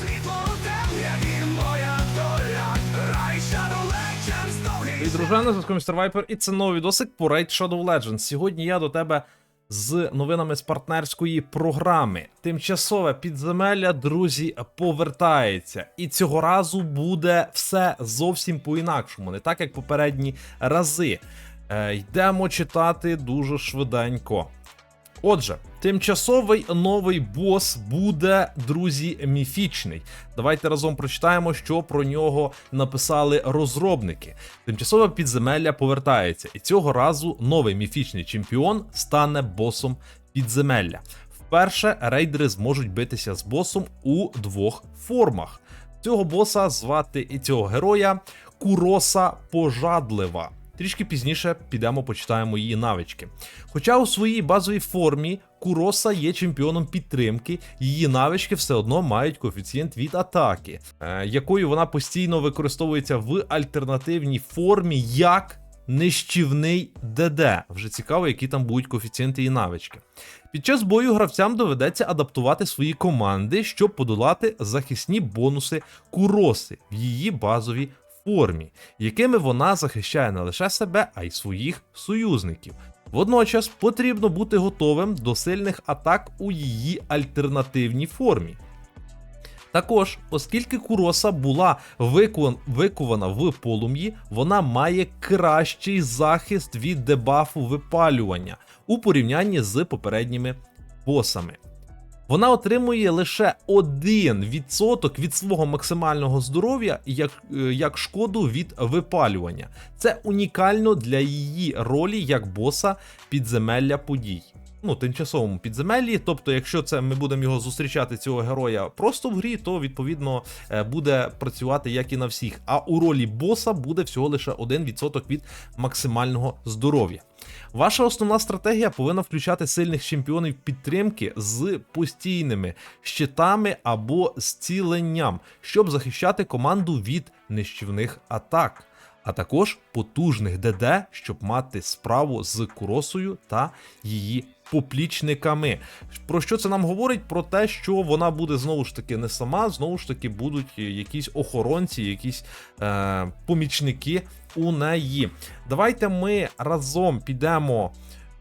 Світло у темряві моя доля Рай Shadow Legends зв'язку Містер Вайпер, і це новий відосик по Raid Shadow Legends. Сьогодні я до тебе з новинами з партнерської програми. Тимчасове підземелля, друзі, повертається. І цього разу буде все зовсім по-інакшому, не так як попередні рази. Е, йдемо читати дуже швиденько. Отже, тимчасовий новий бос буде, друзі, міфічний. Давайте разом прочитаємо, що про нього написали розробники. Тимчасове підземелля повертається, і цього разу новий міфічний чемпіон стане босом підземелля. Вперше рейдери зможуть битися з босом у двох формах. Цього боса звати і цього героя Куроса Пожадлива. Трішки пізніше підемо почитаємо її навички. Хоча у своїй базовій формі Куроса є чемпіоном підтримки, її навички все одно мають коефіцієнт від атаки, е, якою вона постійно використовується в альтернативній формі як нищівний ДД. Вже цікаво, які там будуть коефіцієнти і навички. Під час бою гравцям доведеться адаптувати свої команди, щоб подолати захисні бонуси Куроси в її базовій формі, якими вона захищає не лише себе, а й своїх союзників. Водночас потрібно бути готовим до сильних атак у її альтернативній формі. Також, оскільки Куроса була викована в полум'ї, вона має кращий захист від дебафу випалювання у порівнянні з попередніми босами. Вона отримує лише 1% від свого максимального здоров'я як, е, як шкоду від випалювання. Це унікально для її ролі як боса підземелля подій. Ну, тимчасовому підземеллі. Тобто, якщо це ми будемо його зустрічати, цього героя просто в грі, то відповідно е, буде працювати як і на всіх. А у ролі боса буде всього лише 1% від максимального здоров'я. Ваша основна стратегія повинна включати сильних чемпіонів підтримки з постійними щитами або зціленням, щоб захищати команду від нищівних атак, а також потужних ДД, щоб мати справу з Куросою та її поплічниками. Про що це нам говорить? Про те, що вона буде знову ж таки не сама, знову ж таки будуть якісь охоронці, якісь е, помічники у неї. Давайте ми разом підемо.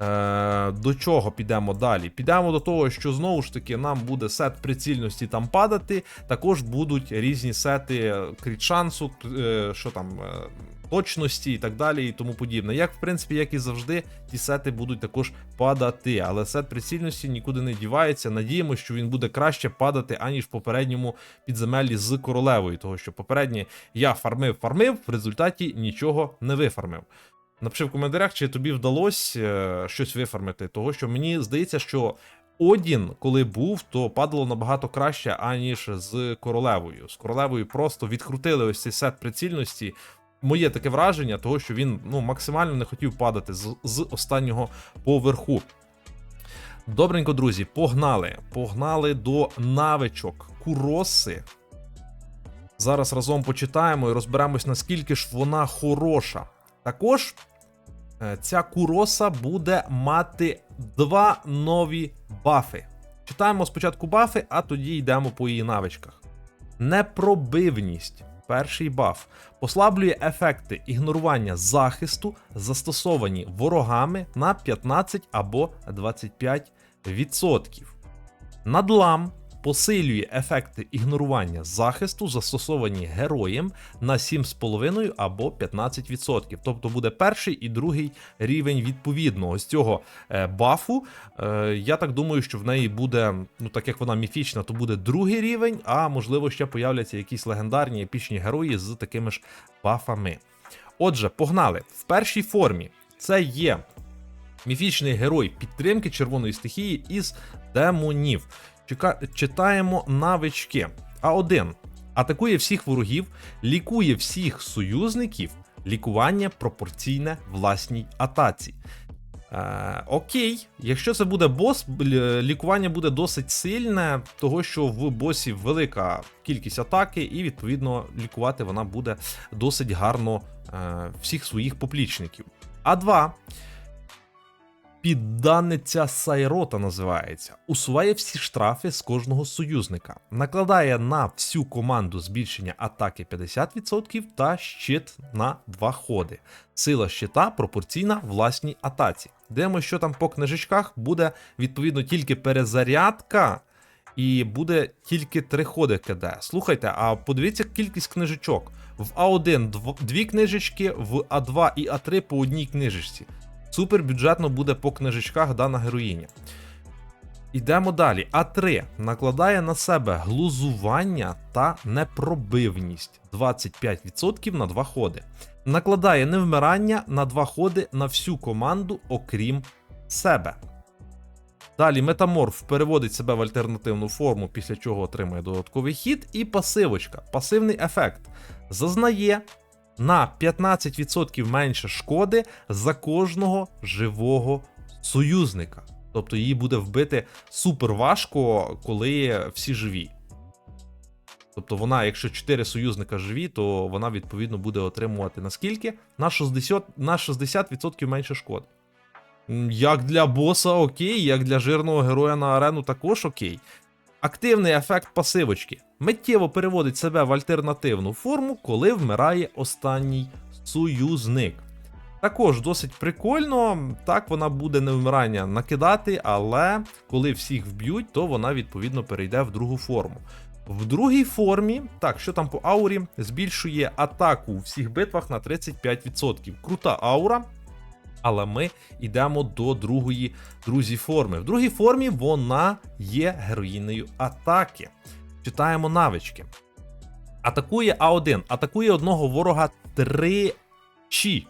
Е, до чого підемо далі? Підемо до того, що знову ж таки нам буде сет прицільності там падати. Також будуть різні сети кріт шансу, е, що там. Е, Точності і так далі, і тому подібне. Як в принципі, як і завжди, ті сети будуть також падати. Але сет прицільності нікуди не дівається. Надіємося, що він буде краще падати, аніж в попередньому підземеллі з королевою. Того що попереднє я фармив, фармив, в результаті нічого не вифармив. Напиши в коментарях, чи тобі вдалося е, щось вифармити, того що мені здається, що Одін, коли був, то падало набагато краще, аніж з королевою. З королевою просто відкрутили ось цей сет прицільності. Моє таке враження, того, що він ну, максимально не хотів падати з, з останнього поверху. Добренько, друзі, погнали. Погнали до навичок Куроси. Зараз разом почитаємо і розберемось, наскільки ж вона хороша. Також ця куроса буде мати два нові бафи. Читаємо спочатку бафи, а тоді йдемо по її навичках. Непробивність. Перший баф послаблює ефекти ігнорування захисту, застосовані ворогами на 15 або 25%. Надлам посилює ефекти ігнорування захисту, застосовані героєм на 7,5 або 15%. Тобто буде перший і другий рівень відповідно ось цього е, бафу. Е, я так думаю, що в неї буде, ну так як вона міфічна, то буде другий рівень, а можливо ще появляться якісь легендарні епічні герої з такими ж бафами. Отже, погнали. В першій формі це є міфічний герой підтримки червоної стихії із демонів. Читаємо навички. А1. Атакує всіх ворогів, лікує всіх союзників, лікування пропорційне власній атаці. Е, окей, якщо це буде бос, лікування буде досить сильне, того що в босі велика кількість атаки, і відповідно лікувати вона буде досить гарно е, всіх своїх поплічників. А2 Підданиця Сайрота називається. Усуває всі штрафи з кожного союзника. Накладає на всю команду збільшення атаки 50% та щит на 2 ходи. Сила щита пропорційна власній атаці. Дивимося, що там по книжечках буде відповідно тільки перезарядка. І буде тільки три ходи КД. Слухайте, а подивіться кількість книжечок. В А1 дві книжечки, в А2 і А3 по одній книжечці. Супер бюджетно буде по книжечках дана героїня. Ідемо далі. А3 накладає на себе глузування та непробивність 25% на 2 ходи. Накладає невмирання на 2 ходи на всю команду, окрім себе. Далі метаморф переводить себе в альтернативну форму, після чого отримує додатковий хід, і пасивочка. Пасивний ефект зазнає на 15% менше шкоди за кожного живого союзника. Тобто її буде вбити супер важко, коли всі живі. Тобто вона, якщо 4 союзника живі, то вона відповідно буде отримувати наскільки? На 60%, на 60% менше шкоди. Як для боса окей, як для жирного героя на арену також окей. Активний ефект пасивочки миттєво переводить себе в альтернативну форму, коли вмирає останній союзник. Також досить прикольно, так вона буде невмирання накидати, але коли всіх вб'ють, то вона відповідно перейде в другу форму. В другій формі, так, що там по аурі, збільшує атаку у всіх битвах на 35%. Крута аура, але ми йдемо до другої друзі форми. В другій формі вона є героїнею атаки. Читаємо навички. Атакує А1, атакує одного ворога тричі.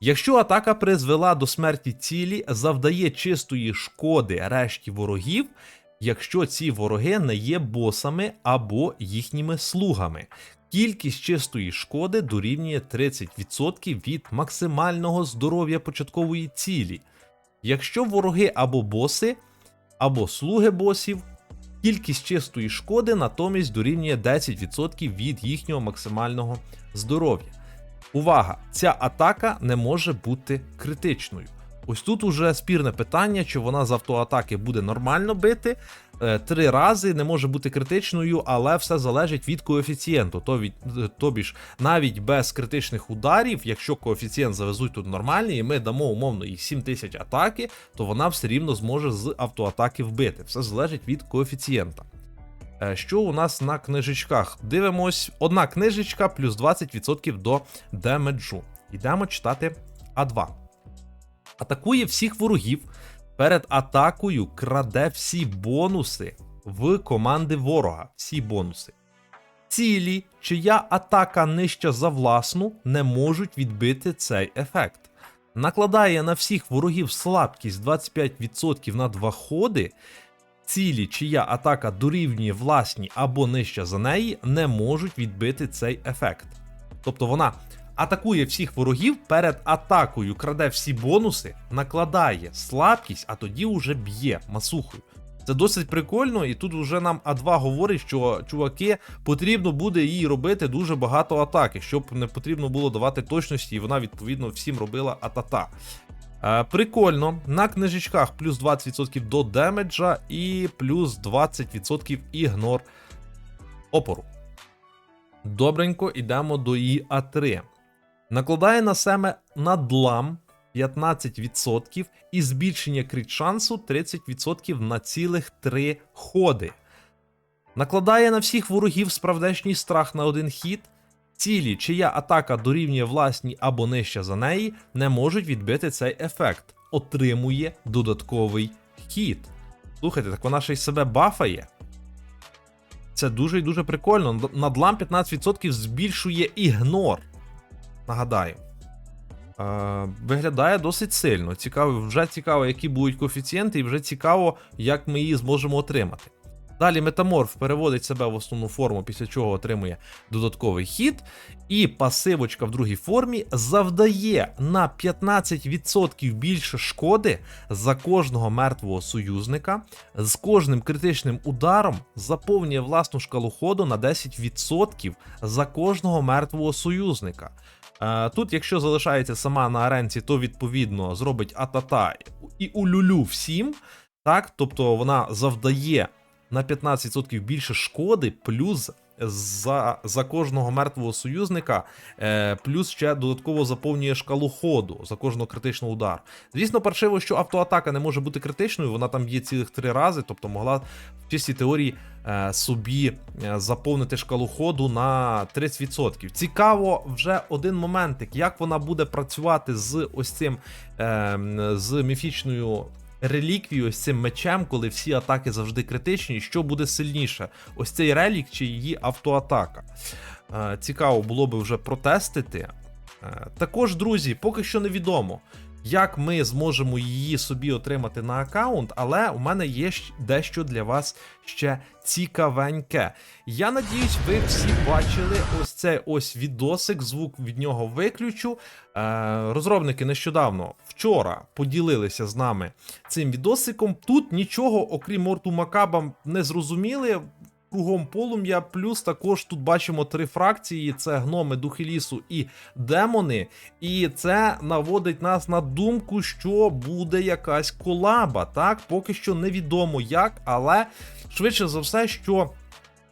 Якщо атака призвела до смерті цілі, завдає чистої шкоди решті ворогів, якщо ці вороги не є босами або їхніми слугами. Кількість чистої шкоди дорівнює 30% від максимального здоров'я початкової цілі. Якщо вороги або боси, або слуги босів, кількість чистої шкоди натомість дорівнює 10% від їхнього максимального здоров'я. Увага! Ця атака не може бути критичною. Ось тут уже спірне питання, чи вона з автоатаки буде нормально бити. Е, Три рази не може бути критичною, але все залежить від коефіцієнту. То від, тобі ж навіть без критичних ударів, якщо коефіцієнт завезуть тут нормальний, і ми дамо умовно їй 7000 атаки, то вона все рівно зможе з автоатаки вбити. Все залежить від коефіцієнта. Е, Що у нас на книжечках? Дивимось, одна книжечка плюс 20% до демеджу. Йдемо читати А2. Атакує всіх ворогів. Перед атакою краде всі бонуси в команди ворога. Всі бонуси. Цілі, чия атака нижча за власну, не можуть відбити цей ефект. Накладає на всіх ворогів слабкість 25% на два ходи. Цілі, чия атака дорівнює власні або нижча за неї, не можуть відбити цей ефект. Тобто вона атакує всіх ворогів перед атакою, краде всі бонуси, накладає слабкість, а тоді уже б'є масухою. Це досить прикольно, і тут вже нам А2 говорить, що чуваки потрібно буде їй робити дуже багато атаки, щоб не потрібно було давати точності, і вона відповідно всім робила атата. Е, прикольно, на книжечках плюс 20% до демеджа і плюс 20% ігнор опору. Добренько, йдемо до її А3. Накладає на себе надлам 15% і збільшення крит шансу 30% на цілих 3 ходи. Накладає на всіх ворогів справдешній страх на один хід. Цілі, чия атака дорівнює власній або нижче за неї, не можуть відбити цей ефект. Отримує додатковий хід. Слухайте, так вона ще й себе бафає. Це дуже і дуже прикольно. Надлам 15% збільшує ігнор. Нагадаю. Е, виглядає досить сильно. Цікаво, вже цікаво, які будуть коефіцієнти, і вже цікаво, як ми її зможемо отримати. Далі метаморф переводить себе в основну форму, після чого отримує додатковий хід. І пасивочка в другій формі завдає на 15% більше шкоди за кожного мертвого союзника. З кожним критичним ударом заповнює власну шкалу ходу на 10% за кожного мертвого союзника. Е, Тут, якщо залишається сама на аренці, то відповідно зробить атата і улюлю всім. Так, тобто вона завдає на 15% більше шкоди, плюс за, за кожного мертвого союзника, е, плюс ще додатково заповнює шкалу ходу за кожного критичного удару. Звісно, паршиво, що автоатака не може бути критичною, вона там є цілих три рази, тобто могла в чистій теорії е, собі е, заповнити шкалу ходу на 30%. Цікаво вже один моментик, як вона буде працювати з ось цим е, з міфічною. Реліквією, ось цим мечем, коли всі атаки завжди критичні, що буде сильніше? Ось цей релік чи її автоатака. Е, Цікаво було би вже протестити. Е, Також, друзі, поки що невідомо, як ми зможемо її собі отримати на аккаунт, але у мене є дещо для вас ще цікавеньке. Я надіюсь, ви всі бачили ось цей ось відосик, звук від нього виключу. Е, Розробники нещодавно вчора поділилися з нами цим відосиком. Тут нічого, окрім Морту Макаба, не зрозуміли. Кругом полум'я, плюс також тут бачимо три фракції: це гноми, духи лісу і демони. І це наводить нас на думку, що буде якась колаба. Так, поки що невідомо як, але швидше за все, що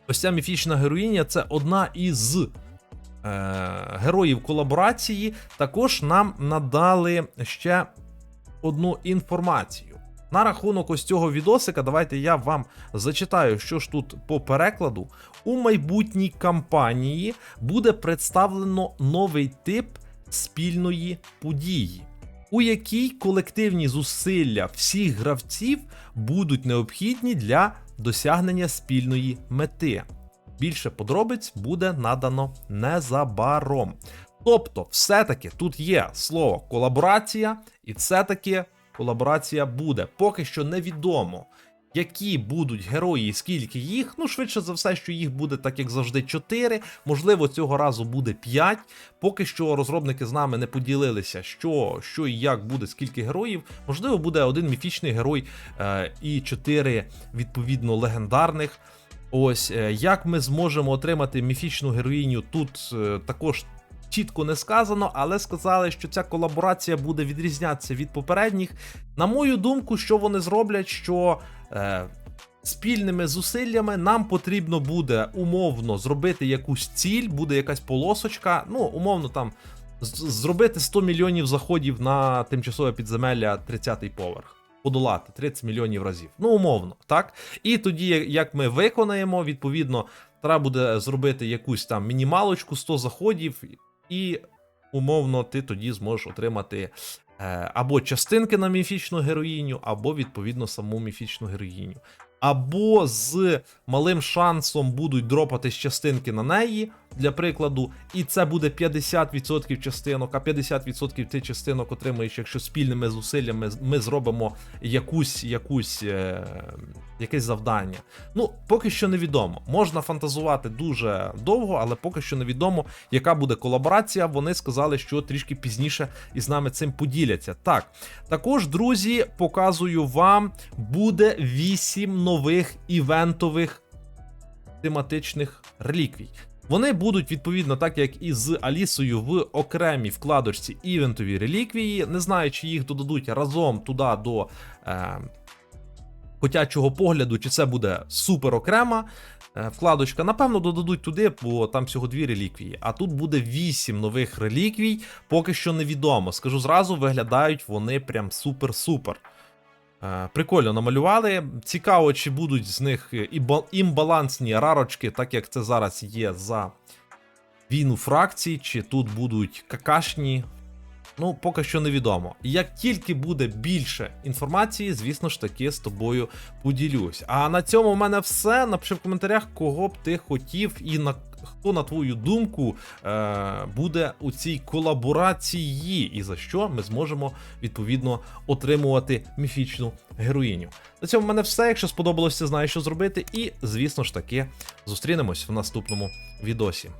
ось ця міфічна героїня це одна із е, героїв колаборації. Також нам надали ще одну інформацію. На рахунок ось цього відосика, давайте я вам зачитаю, що ж тут по перекладу. У майбутній кампанії буде представлено новий тип спільної події, у якій колективні зусилля всіх гравців будуть необхідні для досягнення спільної мети. Більше подробиць буде надано незабаром. Тобто, все-таки тут є слово колаборація, і все-таки колаборація буде. Поки що невідомо, які будуть герої скільки їх. Ну, швидше за все, що їх буде, так як завжди, 4. Можливо, цього разу буде 5. Поки що розробники з нами не поділилися, що, що і як буде, скільки героїв. Можливо, буде один міфічний герой е, і 4 відповідно легендарних. Ось е, як ми зможемо отримати міфічну героїню тут е, також чітко не сказано, але сказали, що ця колаборація буде відрізнятися від попередніх. На мою думку, що вони зроблять, що е, спільними зусиллями нам потрібно буде умовно зробити якусь ціль, буде якась полосочка. Ну, умовно там зробити 100 мільйонів заходів на тимчасове підземелля 30-й поверх. Подолати 30 мільйонів разів. Ну, умовно, так? І тоді, як ми виконаємо, відповідно, треба буде зробити якусь там мінімалочку, 100 заходів, і умовно ти тоді зможеш отримати е, або частинки на міфічну героїню, або відповідно саму міфічну героїню. Або з малим шансом будуть дропатись частинки на неї, для прикладу, і це буде 50% частинок, а 50% ти частинок отримуєш, якщо спільними зусиллями ми зробимо якусь, якусь, е, якесь завдання. Ну, поки що невідомо. Можна фантазувати дуже довго, але поки що невідомо, яка буде колаборація. Вони сказали, що трішки пізніше із нами цим поділяться. Так, також, друзі, показую вам, буде 8 нових івентових тематичних реліквій. Вони будуть відповідно, так як і з Алісою в окремій вкладочці івентові реліквії. Не знаю, чи їх додадуть разом туди до е, котячого погляду, чи це буде супер окрема е, вкладочка. Напевно, додадуть туди, бо там всього дві реліквії. А тут буде вісім нових реліквій, поки що невідомо. Скажу зразу, виглядають вони прям супер-супер. Е, Прикольно намалювали. Цікаво, чи будуть з них імбалансні рарочки, так як це зараз є за війну фракцій, чи тут будуть какашні. Ну, поки що невідомо. Як тільки буде більше інформації, звісно ж таки з тобою поділюсь. А на цьому в мене все. Напиши в коментарях, кого б ти хотів і на хто, на твою думку, е, буде у цій колаборації, і за що ми зможемо відповідно отримувати міфічну героїню. На цьому в мене все. Якщо сподобалося, знаю, що зробити. І, звісно ж таки, зустрінемось в наступному відосі.